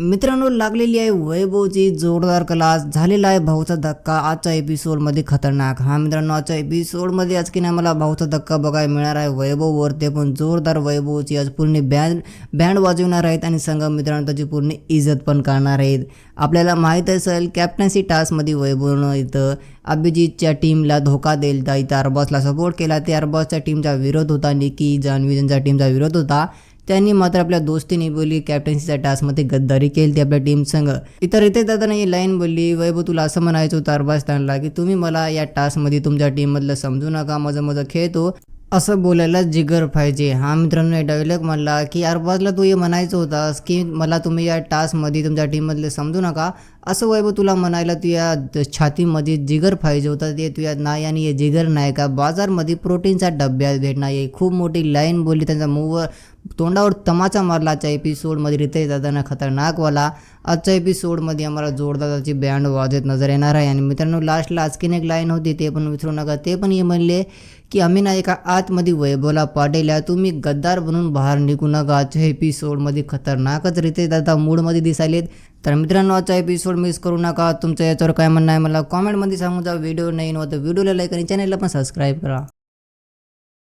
मित्रांनो लागलेली आहे वैभवची जोरदार क्लास झालेला आहे भाऊचा धक्का. आजच्या एपिसोडमध्ये खतरनाक. हा मित्रांनो आजच्या एपिसोडमध्ये आज की नाही मला भाऊचा धक्का बघायला मिळणार आहे. वैभववर ते पण जोरदार वैभवची आज पूर्ण बँड बँड वाजवणार आहेत आणि संघ मित्रांनो त्याची पूर्ण इज्जत पण करणार आहेत. आपल्याला माहीत असेल कॅप्टन्सी टास्कमध्ये वैभवनं इथं अभिजितच्या टीमला धोका देईल त्या इथं अरबाजला सपोर्ट केला. ते अरबॉसच्या टीमचा विरोध होता. निकी जान्हवी त्यांच्या टीमचा विरोध होता. त्यांनी मात्र आपल्या दोस्तीने बोलली कॅप्टन्सीच्या टास्कमध्ये गद्दारी केली ती आपल्या टीम संघ. इतर इथे दादा ही लाईन बोलली वैभव तुला असं म्हणायचं होतं अरबाजस्तानला की तुम्ही मला या टास्कमध्ये तुमच्या टीममधलं समजू नका माझं माझं खेळतो. असं बोलायला जिगर पाहिजे. हा मित्रांनो डायलॉग म्हणला की अरबाजला तू हे म्हणायचं होतास की मला तुम्ही या टास्कमध्ये तुमच्या टीममधले समजू नका. असं वैभव तुला म्हणायला तुझ्या छातीमध्ये जिगर पाहिजे होता ते तुझ्या नाही आणि हे जिगर नाही का? बाजारमध्ये प्रोटीनचा डब्यात भेटणार आहे खूप मोठी लाईन बोलली त्यांचा मूवर तोंडावर तमाचा मारला. एपिसोडमध्ये रितेश दादांना खतरनाकवाला. आजच्या एपिसोडमध्ये आम्हाला जोरदाराची बँड वाजत नजर येणार आहे. आणि मित्रांनो लास्टला आजकीन एक लाईन होती ते पण विसरू नका. ते पण हे म्हणले की आम्ही ना एका आतमध्ये वैभवला पाठवल्या. तुम्ही गद्दार बनून बाहेर निघू नका. आजच्या एपिसोडमध्ये खतरनाकच रितेश दादा मूडमध्ये दिसायलेत. तर मित्रांनो आजचा एपिसोड मिस करू नका. तुमचं याच्यावर काय म्हणणं आहे मला कॉमेंटमध्ये सांगून जा. व्हिडिओ नाही नव्हतं व्हिडिओला लाईक आणि चॅनलला पण सबस्क्राईब करा.